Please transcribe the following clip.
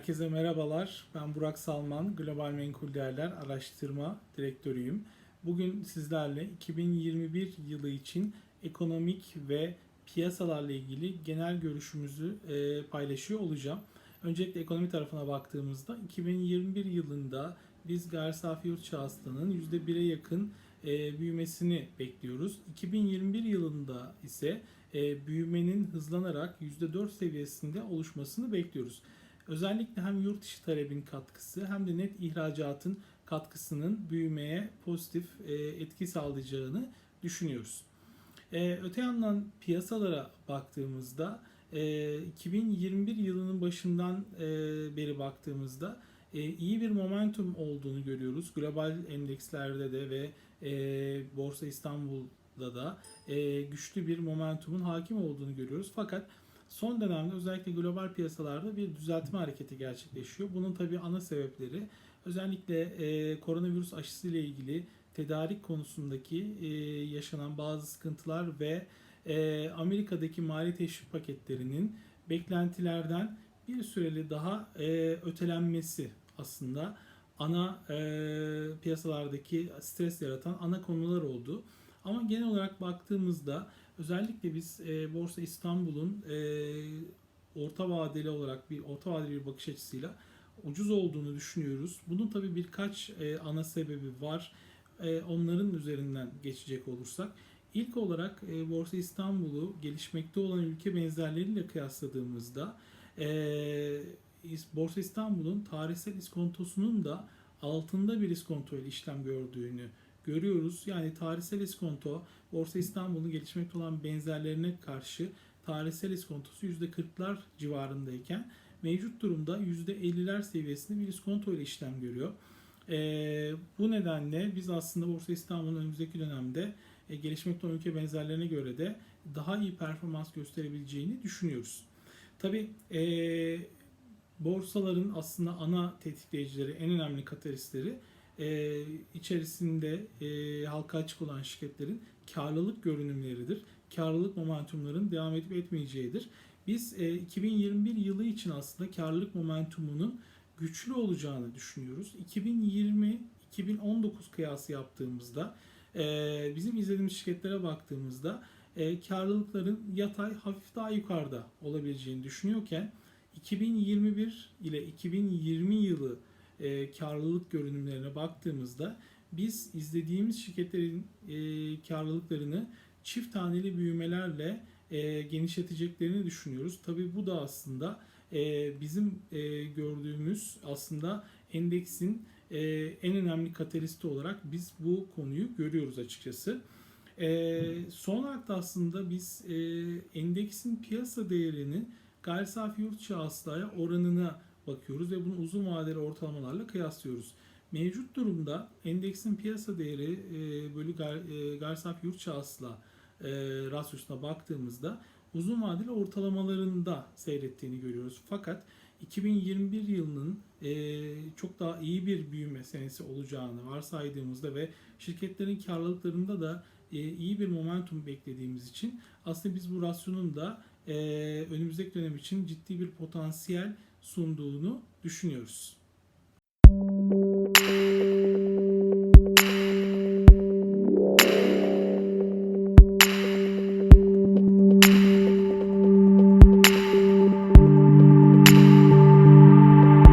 Herkese merhabalar. Ben Burak Salman, Global Menkul Değerler Araştırma Direktörüyüm. Bugün sizlerle 2021 yılı için ekonomik ve piyasalarla ilgili genel görüşümüzü e, paylaşıyor olacağım. Öncelikle ekonomi tarafına baktığımızda 2021 yılında biz gayri safi yurt hasılanın %1'e yakın e, büyümesini bekliyoruz. 2021 yılında ise e, büyümenin hızlanarak %4 seviyesinde oluşmasını bekliyoruz. Özellikle hem yurt dışı talebin katkısı hem de net ihracatın katkısının büyümeye pozitif e, etki sağlayacağını düşünüyoruz. E, öte yandan piyasalara baktığımızda e, 2021 yılının başından e, beri baktığımızda e, iyi bir momentum olduğunu görüyoruz. Global endekslerde de ve e, Borsa İstanbul'da da e, güçlü bir momentumun hakim olduğunu görüyoruz. Fakat son dönemde özellikle global piyasalarda bir düzeltme hareketi gerçekleşiyor. Bunun tabii ana sebepleri özellikle e, koronavirüs aşısı ile ilgili tedarik konusundaki e, yaşanan bazı sıkıntılar ve e, Amerika'daki mali teşvik paketlerinin beklentilerden bir süreli daha e, ötelenmesi aslında ana e, piyasalardaki stres yaratan ana konular oldu. Ama genel olarak baktığımızda özellikle biz e, Borsa İstanbul'un e, orta vadeli olarak bir orta vadeli bir bakış açısıyla ucuz olduğunu düşünüyoruz. Bunun tabii birkaç e, ana sebebi var. E, onların üzerinden geçecek olursak ilk olarak e, Borsa İstanbul'u gelişmekte olan ülke benzerleriyle kıyasladığımızda e, Borsa İstanbul'un tarihsel iskontosunun da altında bir iskonto işlem gördüğünü görüyoruz. Yani tarihsel iskonto Borsa İstanbul'un gelişmekte olan benzerlerine karşı tarihsel iskontosu %40'lar civarındayken mevcut durumda %50'ler seviyesinde bir iskonto ile işlem görüyor. E, bu nedenle biz aslında Borsa İstanbul'un önümüzdeki dönemde e, gelişmekte olan ülke benzerlerine göre de daha iyi performans gösterebileceğini düşünüyoruz. Tabi e, borsaların aslında ana tetikleyicileri, en önemli katalistleri e, içerisinde e, halka açık olan şirketlerin karlılık görünümleridir. Karlılık momentumların devam edip etmeyeceğidir. Biz e, 2021 yılı için aslında karlılık momentumunun güçlü olacağını düşünüyoruz. 2020-2019 kıyası yaptığımızda e, bizim izlediğimiz şirketlere baktığımızda e, karlılıkların yatay hafif daha yukarıda olabileceğini düşünüyorken 2021 ile 2020 yılı e, karlılık görünümlerine baktığımızda biz izlediğimiz şirketlerin e, karlılıklarını çift taneli büyümelerle e, genişleteceklerini düşünüyoruz. Tabii bu da aslında e, bizim e, gördüğümüz aslında endeksin e, en önemli katalisti olarak biz bu konuyu görüyoruz açıkçası. E, son olarak da aslında biz e, endeksin piyasa değerinin gayri safi yurt içi hasılaya oranına bakıyoruz ve bunu uzun vadeli ortalamalarla kıyaslıyoruz. Mevcut durumda endeksin piyasa değeri e, bölü gar, e, gayri safi yurt içi hasıla e, rasyosuna baktığımızda uzun vadeli ortalamalarında seyrettiğini görüyoruz. Fakat 2021 yılının e, çok daha iyi bir büyüme senesi olacağını varsaydığımızda ve şirketlerin karlılıklarında da e, iyi bir momentum beklediğimiz için aslında biz bu rasyonun da e, önümüzdeki dönem için ciddi bir potansiyel sunduğunu düşünüyoruz.